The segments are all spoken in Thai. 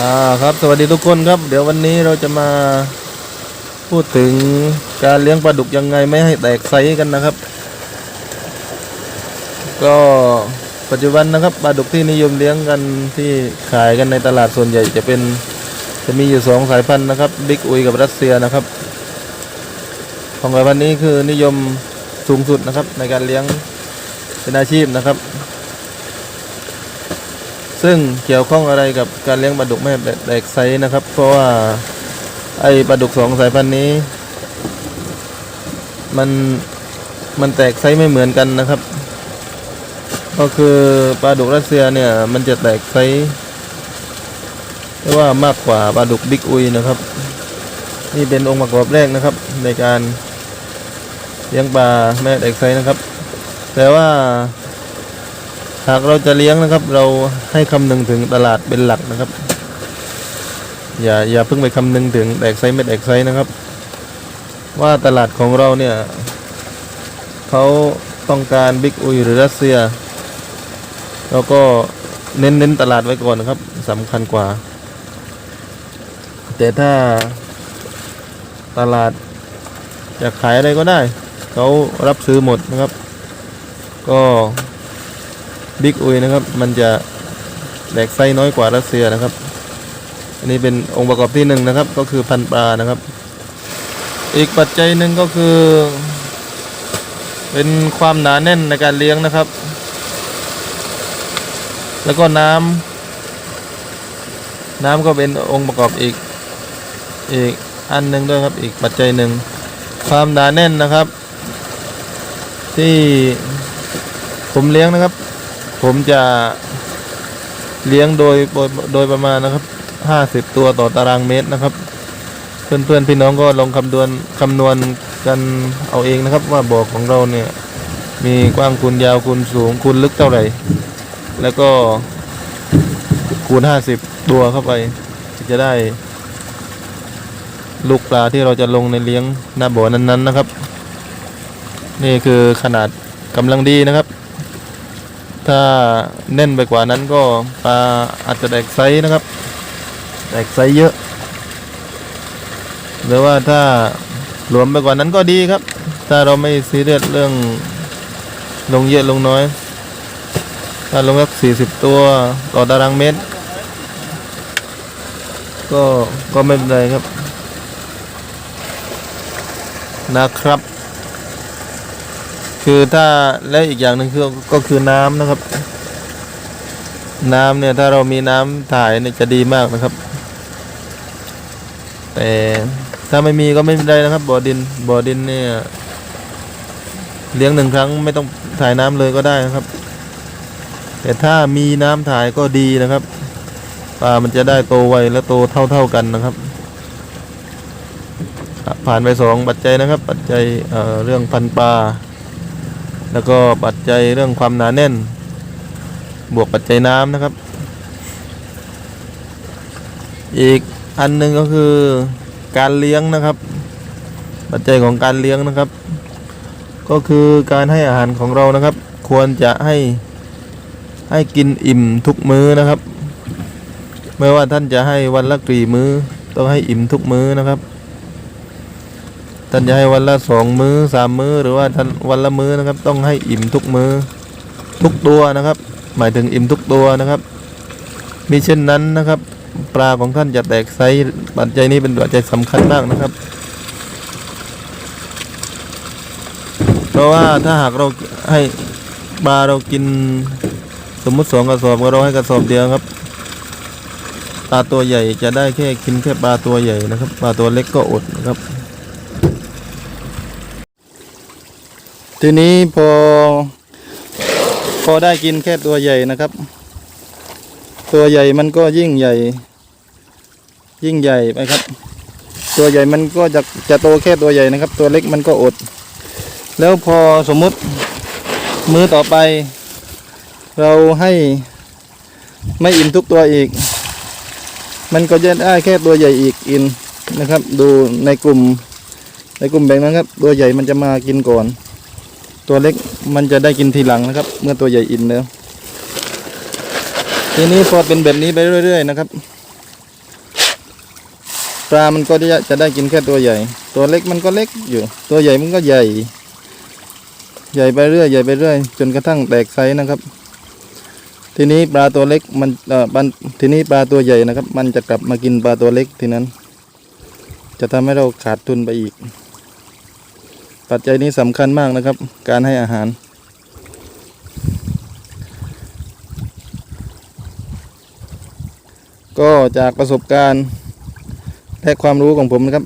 อ่าครับสวัสดีทุกคนครับ เดี๋ยววันนี้เราจะมาพูดถึงการเลี้ยงปลาดุกยังไงไม่ให้แตกไซกันนะครับ ก็ปัจจุบันนะครับปลาดุกที่นิยมเลี้ยงกันที่ขายกันในตลาดส่วนใหญ่จะเป็นจะมีอยู่สองสายพันธุ์นะครับบิ๊กอุยกับรัสเซียนะครับ ของสายพันธุ์นี้คือนิยมสูงสุดนะครับในการเลี้ยงเป็นอาชีพนะครับ ซึ่งเกี่ยวข้องอะไรกับการเลี้ยงปลาดุกไม่แตกไซส์นะครับ เพราะว่าไอ้ปลาดุกสองสายพันธุ์นี้ มันมันแตกไซส์ไม่เหมือนกันนะครับ ก็คือปลาดุกรัสเซียเนี่ยมันจะแตกไซส์เรียกว่ามากกว่าปลาดุกบิ๊กอุยนะครับ นี่เป็นองค์ประกอบแรกนะครับ ในการเลี้ยงปลาไม่แตกไซส์นะครับ แต่ว่า หากเราจะเลี้ยงนะครับ เราให้คำนึงถึงตลาดเป็นหลักนะครับ อย่าอย่าเพิ่งไปคำนึงถึงแตกไซส์ไม่แตกไซส์นะครับ ว่าตลาดของเราเนี่ยเขาต้องการบิ๊กอุยหรือรัสเซียเราก็เน้นเน้นตลาดไว้ก่อนนะครับสำคัญกว่า แต่ถ้าตลาดจะขายอะไรก็ได้ เขารับซื้อหมดนะครับ ก็ บิ๊กอุยนะครับ มันจะแหลกไส้น้อยกว่ารัสเซียนะครับ อันนี้เป็นองค์ประกอบที่หนึ่งนะครับ ก็คือพันปลานะครับ อีกปัจจัยหนึ่งก็คือ เป็นความหนาแน่นในการเลี้ยงนะครับ แล้วก็น้ำน้ำก็เป็นองค์ประกอบอีกอีกอันหนึ่งด้วยครับ อีกปัจจัยหนึ่งความหนาแน่นนะครับ ที่ผมเลี้ยงนะครับ ผมจะเลี้ยงโดยโดยประมาณนะครับห้าสิบตัวต่อตารางเมตรนะครับ เพื่อนเพื่อนพี่น้องก็ลองคำนวณคำนวณกันเอาเองนะครับ ว่าบ่อของเราเนี่ย มีกว้างคูณยาวคูณสูงคูณลึกเท่าไหร่ แล้วก็คูณห้าสิบตัวเข้าไป จะได้ ลูกปลาที่เราจะลงในเลี้ยงหน้าบ่อนั้นๆนะครับ นี่คือขนาดกำลังดีนะครับ ถ้าแน่นไปกว่านั้นก็ปลาอาจจะแตกไซส์นะครับ แตกไซส์เยอะ หรือว่าถ้าหลวมไปกว่านั้นก็ดีครับ ถ้าเราไม่ซีเรียสเรื่องลงเยอะลงน้อย ถ้าลงสักสี่สิบตัวต่อตารางเมตร ก็ก็ไม่เป็นไรครับ นะครับ คือถ้าและอีกอย่างหนึ่งคือก็คือน้ำนะครับ น้ำเนี่ยถ้าเรามีน้ำถ่ายเนี่ยจะดีมากนะครับ แต่ถ้าไม่มีก็ไม่เป็นไรนะครับ บ่อดินบ่อดินเนี่ย เลี้ยงหนึ่งครั้งไม่ต้องถ่ายน้ำเลยก็ได้นะครับ แต่ถ้ามีน้ำถ่ายก็ดีนะครับปลามันจะได้โตไวและโตเท่าเท่า ๆกันนะครับ ผ่านไปสองปัจจัยนะครับ ปัจจัยเอ่อเรื่องพันปลา แล้วก็ปัจจัยเรื่องความหนาแน่น บวกปัจจัยน้ำนะครับ อีกอันหนึ่งก็คือการเลี้ยงนะครับ ปัจจัยของการเลี้ยงนะครับ ก็คือการให้อาหารของเรานะครับ ควรจะให้ให้กินอิ่มทุกมื้อนะครับ ไม่ว่าท่านจะให้วันละกี่มื้อ ต้องให้อิ่มทุกมื้อนะครับ ท่านจะให้วันละสองมื้อสามมื้อหรือว่าท่านวันละมื้อนะครับ ต้องให้อิ่มทุกมื้อทุกตัวนะครับ หมายถึงอิ่มทุกตัวนะครับมิเช่นนั้นนะครับ ปลาของท่านจะแตกไซส์ปัจจัยนี้เป็นปัจจัยสำคัญมากนะครับ เพราะว่าถ้าหากเราให้ปลาเรากินสมมุติสองกระสอบเราให้กระสอบเดียวครับปลาตัวใหญ่จะได้แค่กินแค่ปลาตัวใหญ่นะครับปลาตัวเล็กก็อดนะครับ ทีนี้พอ พอได้กินแค่ตัวใหญ่นะครับ ตัวใหญ่มันก็ยิ่งใหญ่ ยิ่งใหญ่ไปครับ ตัวใหญ่มันก็จะจะโตแค่ตัวใหญ่นะครับ ตัวเล็กมันก็อด แล้วพอสมมุติมือต่อไป เราให้ไม่อิ่มทุกตัวอีก มันก็จะได้แค่ตัวใหญ่อีกอินนะครับ ดูในกลุ่มในกลุ่มแบ่งนะครับ ตัวใหญ่มันจะมากินก่อน ตัวเล็กมันจะได้กินทีหลังนะครับ เมื่อตัวใหญ่อินแล้วทีนี้พอเป็นแบบนี้ไปเรื่อย ๆ นะครับปลามันก็จะจะได้กินแค่ตัวใหญ่ ตัวเล็กมันก็เล็กอยู่ ตัวใหญ่มันก็ใหญ่ ใหญ่ไปเรื่อยใหญ่ไปเรื่อย จนกระทั่งแตกไซส์นะครับ ทีนี้ปลาตัวเล็กมันเอ่อมันทีนี้ปลาตัวใหญ่นะครับ มันจะกลับมากินปลาตัวเล็กทีนั้น จะทำให้เราขาดทุนไปอีก ปัจจัยนี้สำคัญมากนะครับ การให้อาหาร ก็จากประสบการณ์และความรู้ของผมนะครับ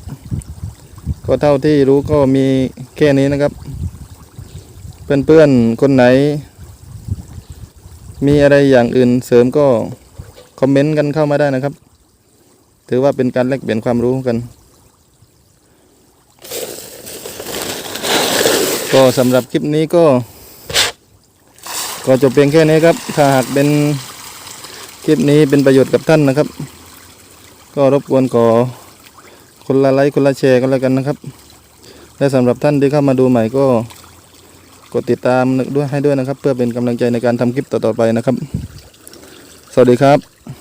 ก็เท่าที่รู้ก็มีแค่นี้นะครับ เพื่อนๆ คนไหน มีอะไรอย่างอื่นเสริมก็ คอมเมนต์กันเข้ามาได้นะครับ ถือว่าเป็นการแลกเปลี่ยนความรู้กัน ก็สำหรับคลิปนี้ก็ ก็จบเพียงแค่นี้ครับ ถ้าหากเป็นคลิปนี้เป็นประโยชน์กับท่านนะครับ ก็รบกวนขอคนละไลค์คนละแชร์กันแล้วกันนะครับ และสำหรับท่านที่เข้ามาดูใหม่ก็กดติดตามด้วยให้ด้วยนะครับ เพื่อเป็นกำลังใจในการทำคลิปต่อๆไปนะครับ สวัสดีครับ